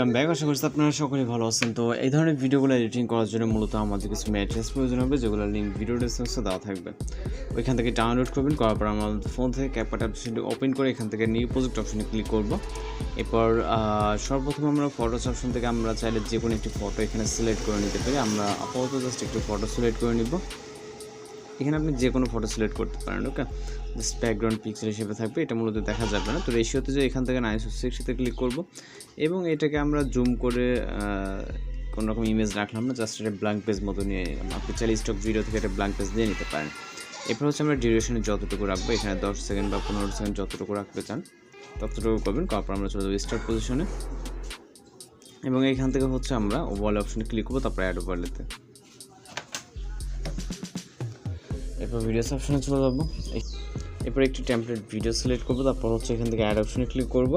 Welcome back আশা করছি আপনারা সকলেই ভালো আছেন। তো এই ধরনের ভিডিওগুলো এডিটিং করার জন্য মূলত আমাদের কিছু ম্যাট্রেস প্রয়োজন হবে যেগুলো লিঙ্ক ভিডিও ডিসক্রিপশনে দেওয়া থাকবে। ওইখান থেকে ডাউনলোড করবেন, করার পর আমাদের ফোন থেকে ক্যাপকাট অপশনটি ওপেন করে এখান থেকে নিউ প্রজেক্ট অপশনে ক্লিক করব। এরপর সর্বপ্রথম আমরা ফটোস অপশন থেকে আমরা চাইলে যে কোনো একটি ফটো এখানে সিলেক্ট করে নিতে পারি। আমরা আপাতত জাস্ট একটু ফটো সিলেক্ট করে নিব। এখানে আপনি যে কোনো ফটো সিলেক্ট করতে পারেন ওকে জাস্ট ব্যাকগ্রাউন্ড পিক্সেল হিসেবে থাকবে, এটা মূলত দেখা যাবে না। তো রেশিওতে যে এখান থেকে নাইন সিক্সটিতে ক্লিক করব, এবং এটাকে আমরা জুম করে কোনো রকম ইমেজ রাখলাম না জাস্ট এটা ব্ল্যাঙ্ক পেজ মতো নিয়ে, আপনি চাইলে স্টক ভিডিও থেকে একটা ব্ল্যাঙ্ক পেজ দিয়ে নিতে পারেন। এরপর হচ্ছে আমরা ডিউরেশনে যতটুকু রাখব, এখানে দশ সেকেন্ড বা পনেরো সেকেন্ড যতটুকু রাখতে চান, ততটুকু করবেন তারপর আমরা চলে যাব স্টার্ট পজিশনে এবং এইখান থেকে হচ্ছে আমরা ওয়াল অপশনে ক্লিক করব, তারপর অ্যাড ওভারলেতে এরপর ভিডিওস অপশনে চলে যাব। এরপর একটি টেমপ্লেট ভিডিও সিলেক্ট করব, তারপর হচ্ছে এখান থেকে অ্যাড অপশনে ক্লিক করব।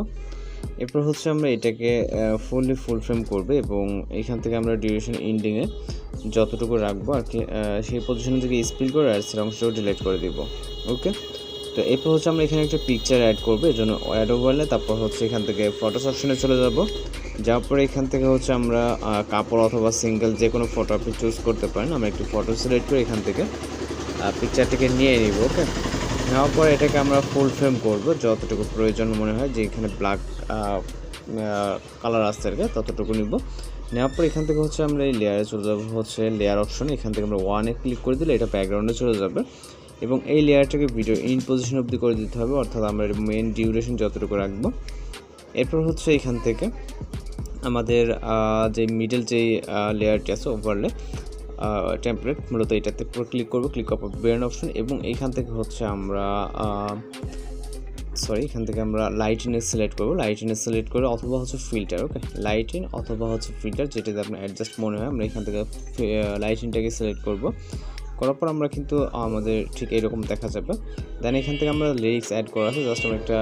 এরপর হচ্ছে আমরা এটাকে ফুললি ফুল ফ্রেম করবে এবং এখান থেকে আমরা ডিউরেশন ইন্ডিংয়ে যতটুকু রাখব আর কি সেই পজিশন থেকে স্পিল করে আর সেটা অংশটাও ডিলিট করে দিব। ওকে তো এরপর হচ্ছে আমরা এখানে একটা পিকচার অ্যাড করব এই জন্য অ্যাড ওভারলে তারপর হচ্ছে এখান থেকে ফটোস অপশনে চলে যাব। যাওয়ার পরে এখান থেকে হচ্ছে আমরা কাপড় অথবা সিঙ্গেল যে কোনো ফটো আপনি চুজ করতে পারেন, আমরা একটু ফটো সিলেক্ট করে এখান থেকে পিকচারটিকে নিয়ে নিব ওকে নেওয়ার পর এটাকে আমরা ফুল ফ্রেম করব, যতটুকু প্রয়োজন মনে হয়, যে এখানে ব্ল্যাক কালার আসছে আর কি, ততটুকু নিব। নেওয়ার পর এখান থেকে হচ্ছে আমরা এই লেয়ারে চলে যাব, হচ্ছে লেয়ার অপশন এখান থেকে আমরা ওয়ানে ক্লিক করে দিলে এটা ব্যাকগ্রাউন্ডে চলে যাবে। এবং এই লেয়ারটাকে ভিডিও ইন পজিশন অবধি করে দিতে হবে, অর্থাৎ আমরা মেন ডিউরেশন যতটুকু রাখব। এরপর হচ্ছে এখান থেকে আমাদের যে মিডল যে লেয়ারটি আছে ওভারলে টেমপ্লেট মূলত এটাতে ক্লিক করব ক্লিক করার বেরন অপশন এবং এইখান থেকে হচ্ছে আমরা সরি এখান থেকে আমরা লাইটিনে সিলেক্ট করব। লাইটিনে সিলেক্ট করে অথবা হচ্ছে ফিল্টার ওকে লাইটিন অথবা হচ্ছে ফিল্টার যেটাতে আপনার অ্যাডজাস্ট মনে হয়, আমরা এখান থেকে লাইটিনটাকে সিলেক্ট করব। করার পর আমরা কিন্তু আমাদের ঠিক এরকম দেখা যাবে। দেন এখান থেকে আমরা লিরিক্স অ্যাড করা আছে জাস্ট আমরা একটা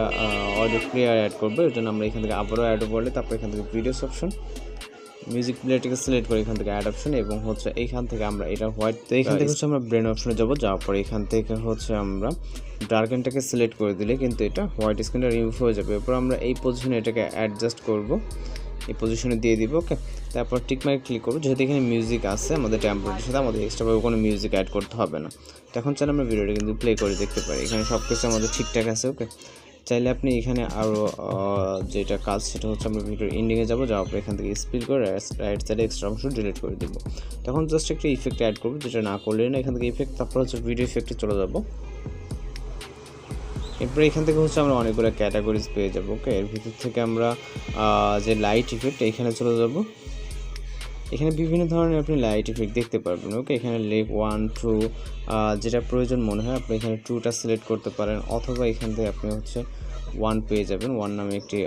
অডিও প্লেয়ার অ্যাড করব। এর জন্য আমরা এখান থেকে আবারও অ্যাড করলে, তারপর এখান থেকে ভিডিওস অপশন মিউজিক প্লেয়ারটিকে সিলেক্ট করে এখান থেকে অ্যাড অপশন এবং হচ্ছে এইখান থেকে আমরা এটা হোয়াইট তো এখান থেকে হচ্ছে আমরা ব্রেন অপশনে যাব যাওয়ার পরে এখান থেকে হচ্ছে আমরা ডার্কেনটাকে সিলেক্ট করে দিলে কিন্তু এটা হোয়াইট স্ক্রিনটা রিমুভ হয়ে যাবে। এরপর আমরা এই পজিশনে এটাকে অ্যাডজাস্ট করব। এই পজিশনে দিয়ে দিব ওকে তারপর টিকমার্ক ক্লিক করব। যেহেতু এখানে মিউজিক আছে আমাদের টেম্পোরারির সাথে আমাদের এক্সট্রাভাবে কোনো মিউজিক অ্যাড করতে হবে না। তো এখন চাইলে আমরা ভিডিওটা কিন্তু প্লে করে দেখতে পারি। এখানে সব কিছু আমাদের ঠিকঠাক আছে ওকে চাইলে আপনি এখানে আরও যেটা কাজ সেটা হচ্ছে আমরা ভিডিওর এন্ডিংয়ে যাব, যাওয়ার পর এখান থেকে স্পিড করে রাইট সাইডে এক্সট্রা অংশ ডিলিট করে দেবো। তখন জাস্ট একটা ইফেক্ট অ্যাড করব, যেটা না করলে না এখান থেকে ইফেক্ট তারপর হচ্ছে ভিডিও ইফেক্টে চলে যাব। এরপরে এখান থেকে হচ্ছে আমরা অনেকগুলো ক্যাটাগরিজ পেয়ে যাব ওকে এর ভিতর থেকে আমরা যে লাইট ইফেক্ট এখানে চলে যাব। এখানে বিভিন্ন ধরনের আপনি লাইট ইফেক্ট দেখতে পারবেন ওকে এখানে লেপ ওয়ান টু যেটা প্রয়োজন মনে হয় আপনি এখানে টুটা সিলেক্ট করতে পারেন, অথবা এখান থেকে আপনি হচ্ছে ওয়ান পেয়ে যাবেন ওয়ান নামে একটি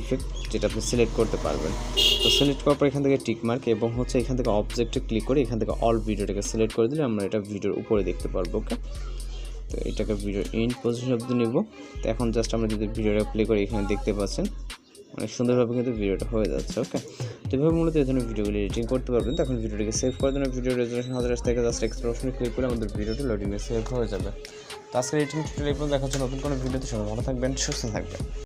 ইফেক্ট যেটা আপনি সিলেক্ট করতে পারবেন। তো সিলেক্ট করার পর এখান থেকে টিকমার্ক এবং হচ্ছে এখান থেকে অবজেক্টে ক্লিক করে এখান থেকে অল ভিডিওটাকে সিলেক্ট করে দিলে আমরা এটা ভিডিওর উপরে দেখতে পারব ওকে তো এটাকে ভিডিও ইন পজিশন অব্দি নেব। তো এখন জাস্ট আমরা যদি ভিডিওটা প্লে করি এখানে দেখতে পাচ্ছেন, অনেক সুন্দরভাবে কিন্তু ভিডিওটা হয়ে যাচ্ছে ওকে এভাবে মূলত এই ধরনের ভিডিওগুলি এডিটিং করতে পারবেন। তখন ভিডিওটিকে সেভ করার জন্য ভিডিও রেজুলেশন হাজার থেকে জাস্ট এক্সট্রা অপশনে ক্লিক করে আমাদের ভিডিওটি লোডিংয়ে সেভ হয়ে যাবে। তো আজকের এডিটিং টিউটোরিয়াল দেখা হচ্ছে নতুন কোনো ভিডিওতে। সবাই ভালো থাকবেন, সুস্থ থাকবেন।